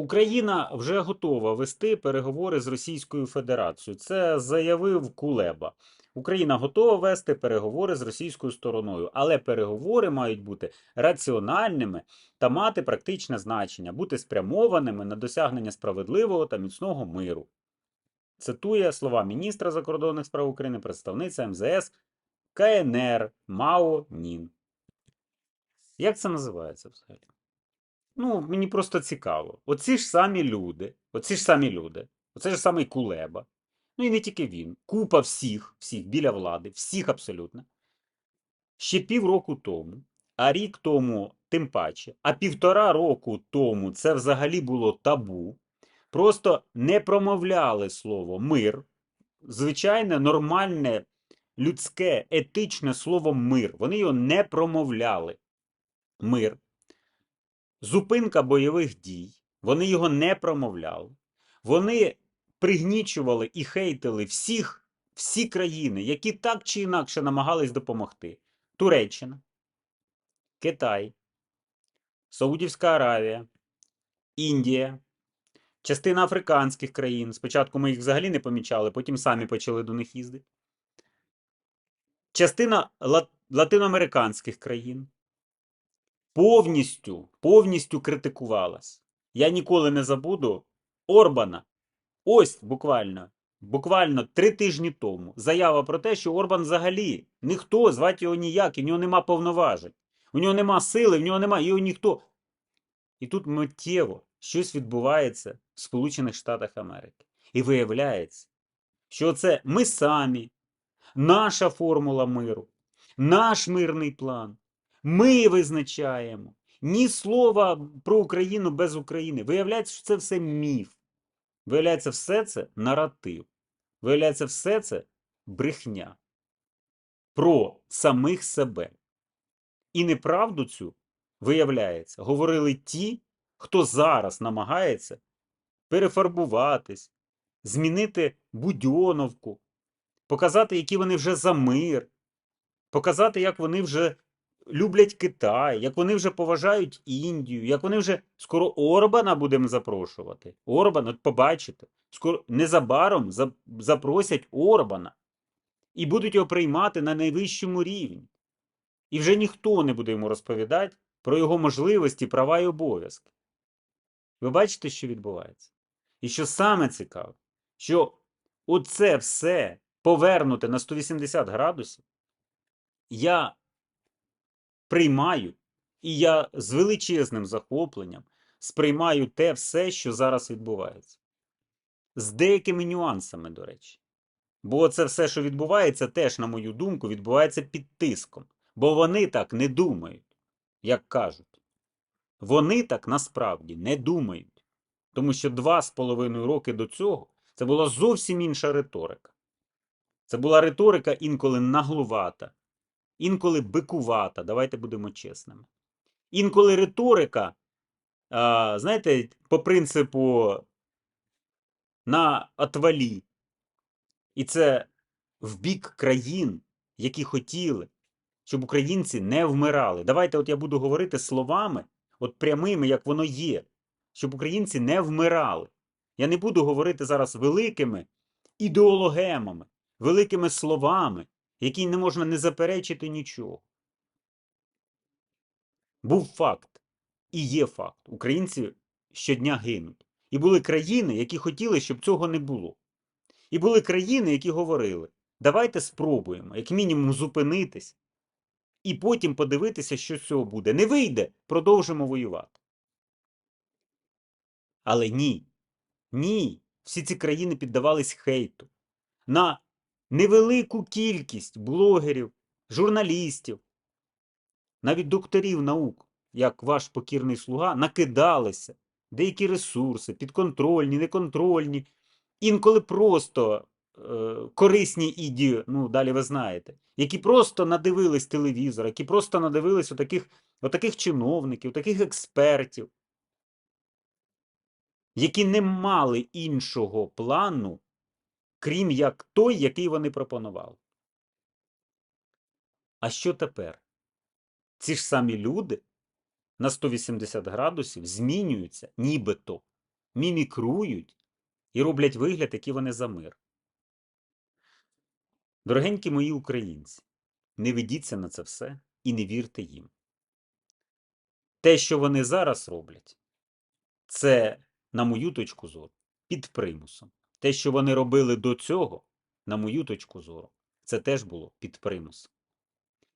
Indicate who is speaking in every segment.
Speaker 1: Україна вже готова вести переговори з Російською Федерацією. Це заявив Кулеба. Україна готова вести переговори з російською стороною, але переговори мають бути раціональними та мати практичне значення, бути спрямованими на досягнення справедливого та міцного миру. Цитує слова міністра закордонних справ України, представниця МЗС КНР Мао Нін. Як це називається взагалі? Ну, мені просто цікаво. Оці ж самі люди, оці ж самі люди, оце ж самий Кулеба. Ну і не тільки він. Купа всіх, всіх біля влади, всіх абсолютно. Ще півроку тому, а рік тому тим паче, а півтора року тому це взагалі було табу. Просто не промовляли слово мир. Звичайне, нормальне, людське, етичне слово мир. Вони його не промовляли. Мир зупинка бойових дій, вони його не промовляли. Вони пригнічували і хейтили всіх, всі країни, які так чи інакше намагались допомогти. Туреччина, Китай, Саудівська Аравія, Індія, частина африканських країн. Спочатку ми їх взагалі не помічали, потім самі почали до них їздити. Частина ла- латиноамериканських країн повністю, повністю критикувалась. Я ніколи не забуду Орбана. Ось буквально, буквально три тижні тому заява про те, що Орбан взагалі ніхто, звати його ніяк, і в нього нема повноважень, у нього нема сили, в нього нема, його ніхто. І тут миттєво щось відбувається в Сполучених Штатах Америки. І виявляється, що це ми самі, наша формула миру, наш мирний план. Ми визначаємо. Ні слова про Україну без України. Виявляється, що це все міф. Виявляється, все це наратив. Виявляється, все це брехня про самих себе. І неправду цю, виявляється, говорили ті, хто зараз намагається перефарбуватись, змінити Будьоновку, показати, які вони вже за мир, показати, як вони вже люблять Китай, як вони вже поважають Індію, як вони вже скоро Орбана будемо запрошувати. Орбан, от побачите, скоро незабаром запросять Орбана і будуть його приймати на найвищому рівні. І вже ніхто не буде йому розповідати про його можливості, права і обов'язки. Ви бачите, що відбувається? І що саме цікаве, що оце все повернуте на 180 градусів, я приймаю, і я з величезним захопленням сприймаю те все, що зараз відбувається. З деякими нюансами, до речі. Бо це все, що відбувається, теж, на мою думку, відбувається під тиском. Бо вони так не думають, як кажуть. Вони так насправді не думають. Тому що два з половиною роки до цього це була зовсім інша риторика. Це була риторика інколи наглувата, інколи бикувата, давайте будемо чесними. Інколи риторика, а, знаєте, по принципу на отвалі. І це в бік країн, які хотіли, щоб українці не вмирали. Давайте, от я буду говорити словами, от прямими, як воно є, щоб українці не вмирали. Я не буду говорити зараз великими ідеологемами, великими словами, які не можна не заперечити нічого. Був факт і є факт. Українці щодня гинуть. І були країни, які хотіли, щоб цього не було. І були країни, які говорили: давайте спробуємо, як мінімум, зупинитись, і потім подивитися, що з цього буде. Не вийде, продовжимо воювати. Але ні, ні, всі ці країни піддавались хейту на невелику кількість блогерів, журналістів, навіть докторів наук, як ваш покірний слуга, накидалися. Деякі ресурси, підконтрольні, неконтрольні, інколи просто е, корисні іді, ну далі ви знаєте, які просто надивились телевізор, які просто надивились отаких, отаких чиновників, таких експертів, які не мали іншого плану, крім як той, який вони пропонували. А що тепер? Ці ж самі люди на 180 градусів змінюються нібито мімікрують і роблять вигляд, який вони за мир. Дорогенькі мої українці, не ведіться на це все і не вірте їм. Те, що вони зараз роблять, це, на мою точку зору, під примусом. Те, що вони робили до цього, на мою точку зору, це теж було під примусом.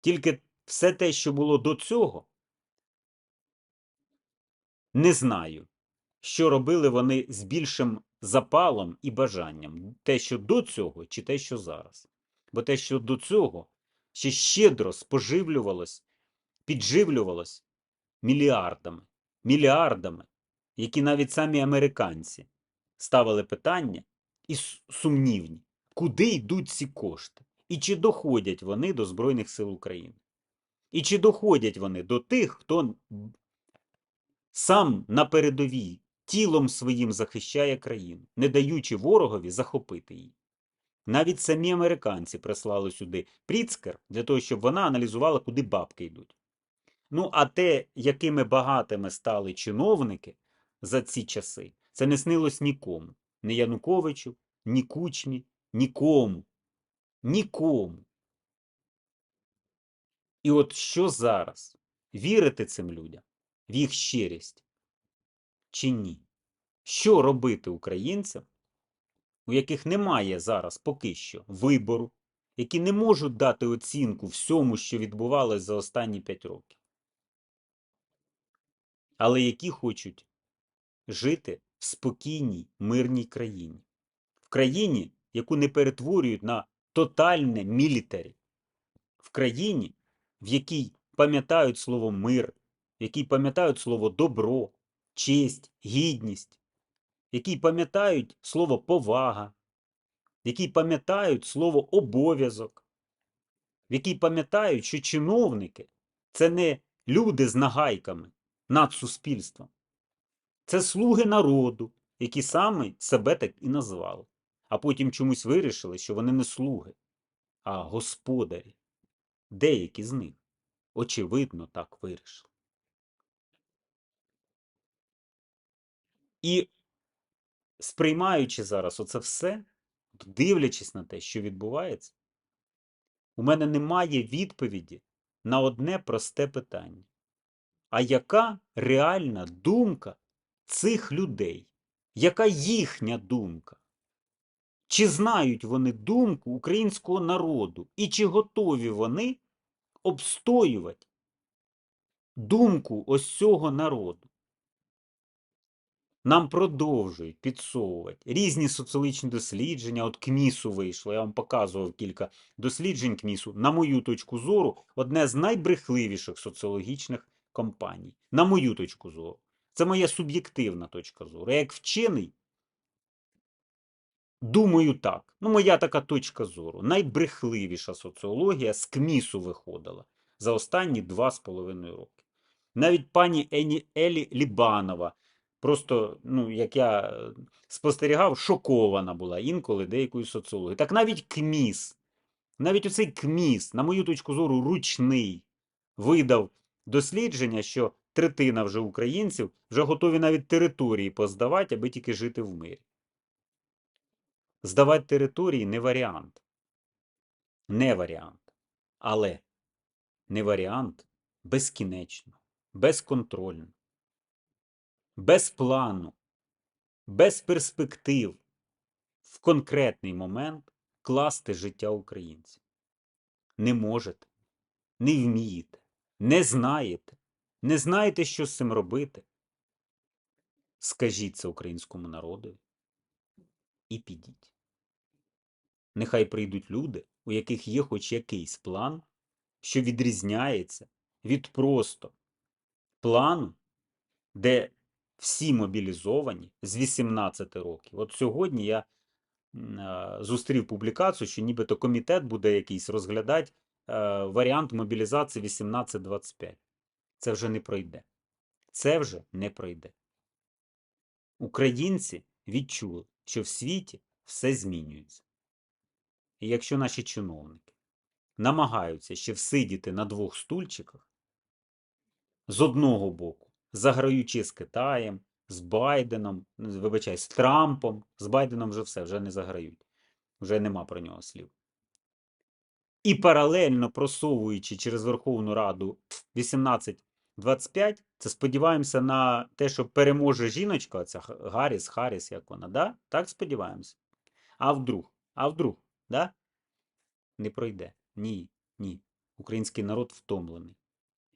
Speaker 1: Тільки все те, що було до цього, не знаю, що робили вони з більшим запалом і бажанням. Те, що до цього, чи те, що зараз. Бо те, що до цього ще щедро споживлювалось, підживлювалось мільярдами, мільярдами, які навіть самі американці ставили питання і сумнівні, куди йдуть ці кошти, і чи доходять вони до Збройних сил України, і чи доходять вони до тих, хто сам на передовій тілом своїм захищає країну, не даючи ворогові захопити її. Навіть самі американці прислали сюди Пріцкер для того, щоб вона аналізувала, куди бабки йдуть. Ну, а те, якими багатими стали чиновники за ці часи, це не снилось нікому. Ні Януковичу, ні Кучмі, нікому. Нікому. І от що зараз? Вірити цим людям в їх щирість чи ні? Що робити українцям, у яких немає зараз поки що вибору, які не можуть дати оцінку всьому, що відбувалось за останні 5 років, але які хочуть жити спокійній, мирній країні, в країні, яку не перетворюють на тотальне мілітарі, в країні, в якій пам'ятають слово мир, в якій пам'ятають слово добро, честь, гідність, в якій пам'ятають слово повага, в якій пам'ятають слово обов'язок, в якій пам'ятають, що чиновники це не люди з нагайками над суспільством, це слуги народу, які саме себе так і назвали, а потім чомусь вирішили, що вони не слуги, а господарі. Деякі з них, очевидно, так вирішили. І сприймаючи зараз оце все, дивлячись на те, що відбувається, у мене немає відповіді на одне просте питання. А яка реальна думка цих людей? Яка їхня думка? Чи знають вони думку українського народу? І чи готові вони обстоювати думку ось цього народу? Нам продовжують підсовувати різні соціологічні дослідження. От КМІСу вийшло, я вам показував кілька досліджень КМІСу. На мою точку зору, одне з найбрехливіших соціологічних компаній. На мою точку зору. Це моя суб'єктивна точка зору. Як вчений, думаю так. Ну, моя така точка зору. Найбрехливіша соціологія з КМІСу виходила за останні два з половиною роки. Навіть пані Ені Елі Лібанова просто, ну, як я е, спостерігав, шокована була інколи деякою соціологією. Так навіть КМІС, навіть оцей КМІС, на мою точку зору, ручний, видав дослідження, що третина вже українців вже готові навіть території поздавати, аби тільки жити в мирі. Здавати території не варіант. Не варіант. Але не варіант безкінечно, безконтрольно без плану, без перспектив в конкретний момент класти життя українців. Не можете, не вмієте, не знаєте, не знаєте, що з цим робити. Скажіть це українському народу і підіть. Нехай прийдуть люди, у яких є хоч якийсь план, що відрізняється від просто плану, де всі мобілізовані з 18 років. От сьогодні я е, зустрів публікацію, що нібито комітет буде якийсь розглядати е, варіант мобілізації 18-25. Це вже не пройде. Це вже не пройде. Українці відчули, що в світі все змінюється. І якщо наші чиновники намагаються ще всидіти на двох стульчиках, з одного боку, заграючи з Китаєм, з Байденом, вибачай, з Трампом. З Байденом вже все, вже не заграють. Вже нема про нього слів. І паралельно просовуючи через Верховну Раду 18-25, це сподіваємося на те, що переможе жіночка, ця Гарріс, Харріс, як вона, да? Так сподіваємося. А вдруг? А вдруг, да? Не пройде. Ні, ні. Український народ втомлений.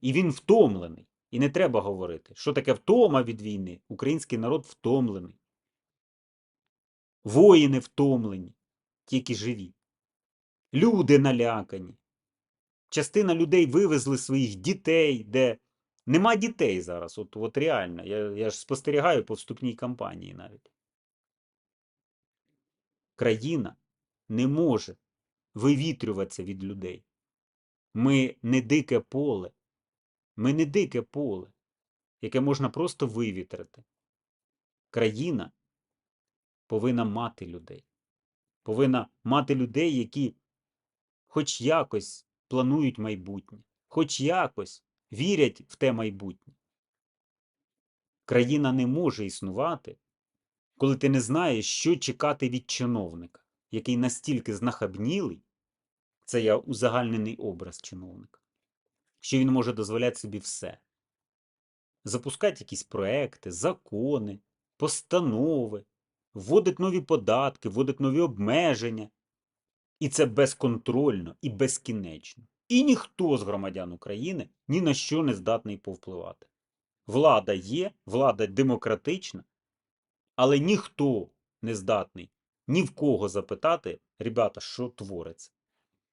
Speaker 1: І він втомлений. І не треба говорити, що таке втома від війни. Український народ втомлений. Воїни втомлені, тільки живі. Люди налякані. Частина людей вивезли своїх дітей, де нема дітей зараз. От, от реально. Я, я ж спостерігаю по вступній кампанії навіть. Країна не може вивітрюватися від людей. Ми не дике поле. Ми не дике поле, яке можна просто вивітрити. Країна повинна мати людей. Повинна мати людей, які хоч якось планують майбутнє, хоч якось вірять в те майбутнє. Країна не може існувати, коли ти не знаєш, що чекати від чиновника, який настільки знахабнілий, це я узагальнений образ чиновника, що він може дозволяти собі все. Запускати якісь проекти, закони, постанови, вводить нові податки, вводить нові обмеження. І це безконтрольно і безкінечно. І ніхто з громадян України ні на що не здатний повпливати. Влада є, влада демократична, але ніхто не здатний ні в кого запитати, ребята, що твориться.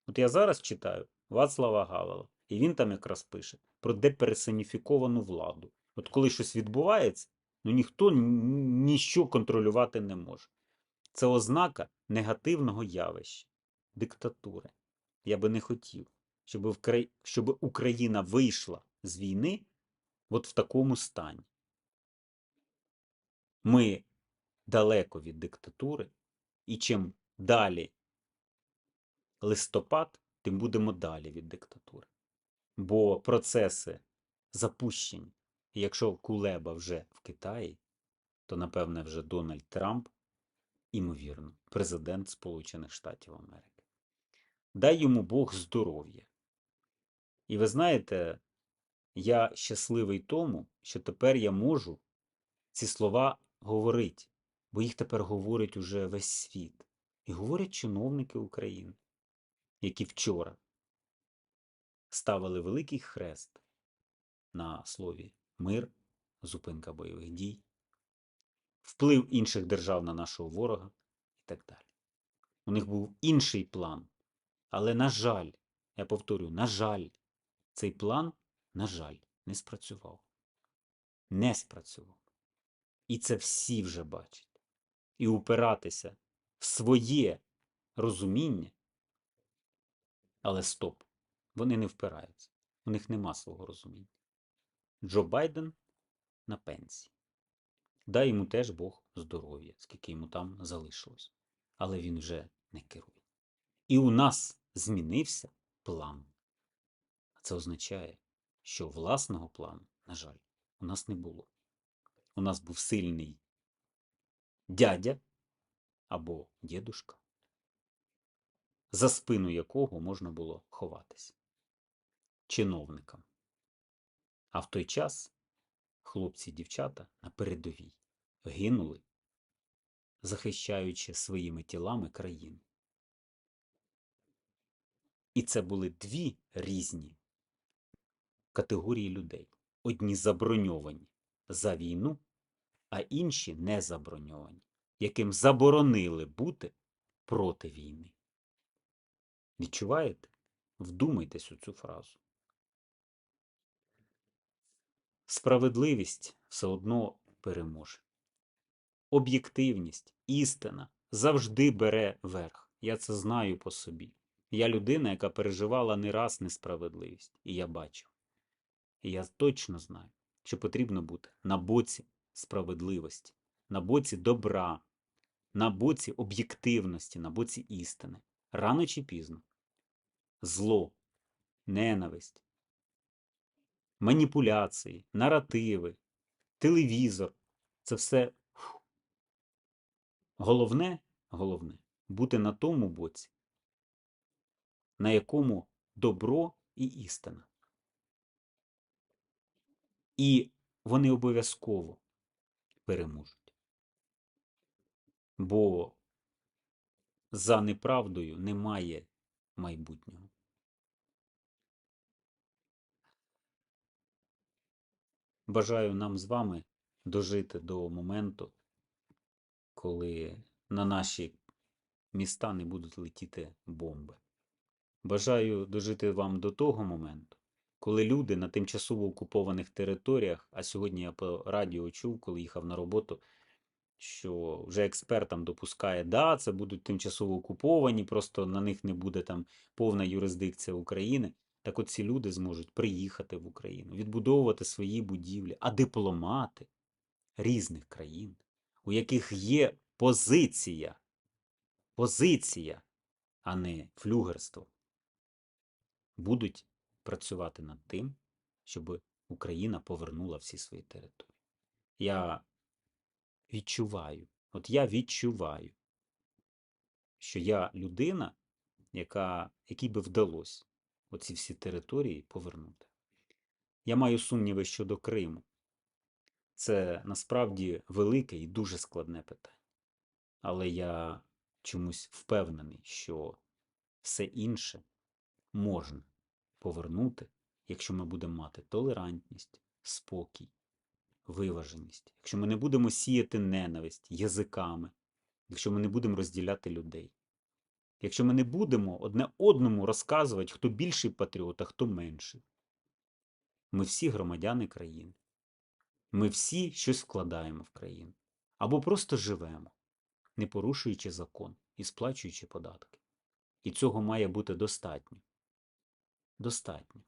Speaker 1: От я зараз читаю Вацлава Гавела, і він там якраз пише про деперсоніфіковану владу. От коли щось відбувається, ну ніхто ні- ніщо контролювати не може. Це ознака негативного явища, диктатури. Я би не хотів, щоб, Вкра- щоб Україна вийшла з війни от в такому стані. Ми далеко від диктатури, і чим далі листопад, тим будемо далі від диктатури. Бо процеси запущені. Якщо Кулеба вже в Китаї, то напевне вже Дональд Трамп, імовірно, президент Сполучених Штатів Америки. Дай йому Бог здоров'я. І ви знаєте, я щасливий тому, що тепер я можу ці слова говорити, бо їх тепер говорить уже весь світ. І говорять чиновники України, які вчора ставили великий хрест на слові мир, зупинка бойових дій, вплив інших держав на нашого ворога і так далі. У них був інший план. Але, на жаль, я повторю, на жаль, цей план, на жаль, не спрацював. Не спрацював. І це всі вже бачать. І упиратися в своє розуміння. Але стоп, вони не впираються. У них нема свого розуміння. Джо Байден на пенсії. Дай йому теж Бог здоров'я, скільки йому там залишилось. Але він вже не керує. І у нас змінився план. Це означає, що власного плану, на жаль, у нас не було. У нас був сильний дядя або дідушка, за спину якого можна було ховатися чиновникам. А в той час хлопці і дівчата на передовій гинули, захищаючи своїми тілами країну. І це були дві різні категорії людей. Одні заброньовані за війну, а інші не заброньовані, яким заборонили бути проти війни. Відчуваєте? Вдумайтесь у цю фразу. Справедливість все одно переможе. Об'єктивність, істина завжди бере верх. Я це знаю по собі. Я людина, яка переживала не раз несправедливість, і я бачив. І я точно знаю, що потрібно бути на боці справедливості, на боці добра, на боці об'єктивності, на боці істини. Рано чи пізно. Зло, ненависть, маніпуляції, наративи, телевізор Це все головне, головне бути на тому боці, на якому добро і істина. І вони обов'язково переможуть. Бо за неправдою немає майбутнього. Бажаю нам з вами дожити до моменту, коли на наші міста не будуть летіти бомби. Бажаю дожити вам до того моменту, коли люди на тимчасово окупованих територіях, а сьогодні я по радіо чув, коли їхав на роботу, що вже експерт там допускає, да, це будуть тимчасово окуповані, просто на них не буде там повна юрисдикція України. Так от ці люди зможуть приїхати в Україну, відбудовувати свої будівлі, а дипломати різних країн, у яких є позиція, позиція, а не флюгерство, будуть працювати над тим, щоб Україна повернула всі свої території. Я відчуваю, от я відчуваю, що я людина, яка, якій би вдалося оці всі території повернути. Я маю сумніви щодо Криму. Це насправді велике і дуже складне питання. Але я чомусь впевнений, що все інше можна повернути, якщо ми будемо мати толерантність, спокій, виваженість, якщо ми не будемо сіяти ненависть язиками, якщо ми не будемо розділяти людей, якщо ми не будемо одне одному розказувати, хто більший патріот, а хто менший. Ми всі громадяни країни. Ми всі щось вкладаємо в країну. Або просто живемо, не порушуючи закон і сплачуючи податки. І цього має бути достатньо. Достатньо.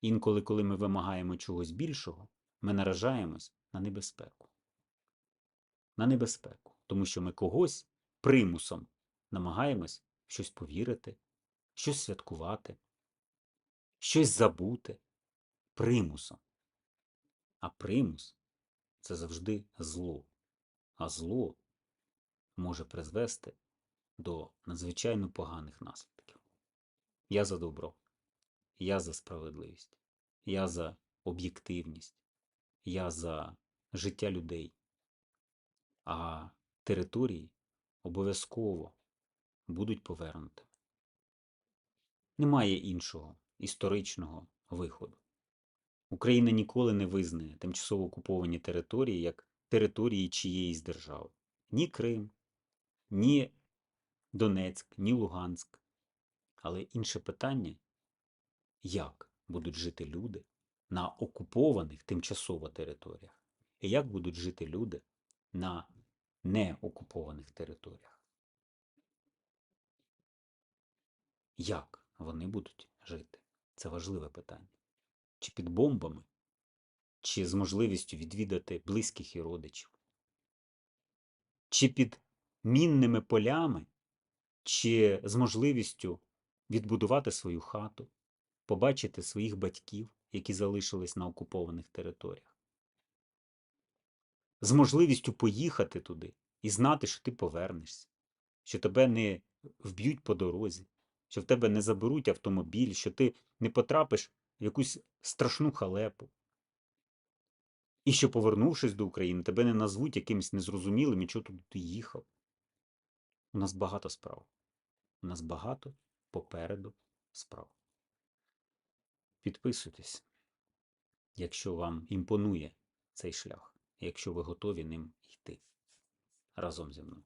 Speaker 1: Інколи, коли ми вимагаємо чогось більшого, ми наражаємось на небезпеку. На небезпеку. Тому що ми когось примусом намагаємось щось повірити, щось святкувати, щось забути примусом. А примус це завжди зло. А зло може призвести до надзвичайно поганих наслідків. Я за добро, я за справедливість, я за об'єктивність, я за життя людей. А території обов'язково будуть повернуті. Немає іншого історичного виходу. Україна ніколи не визнає тимчасово окуповані території як території чиєїсь держави. Ні Крим, ні Донецьк, ні Луганськ. Але інше питання, як будуть жити люди на окупованих тимчасово територіях, і як будуть жити люди на неокупованих територіях. Як вони будуть жити? Це важливе питання. Чи під бомбами, чи з можливістю відвідати близьких і родичів, чи під мінними полями, чи з можливістю відбудувати свою хату, побачити своїх батьків, які залишились на окупованих територіях, з можливістю поїхати туди і знати, що ти повернешся, що тебе не вб'ють по дорозі, що в тебе не заберуть автомобіль, що ти не потрапиш в якусь страшну халепу. І що, повернувшись до України, тебе не назвуть якимось незрозумілим, і чого туди ти їхав. У нас багато справ. У нас багато попереду справ. Підписуйтесь, якщо вам імпонує цей шлях, якщо ви готові ним йти разом зі мною.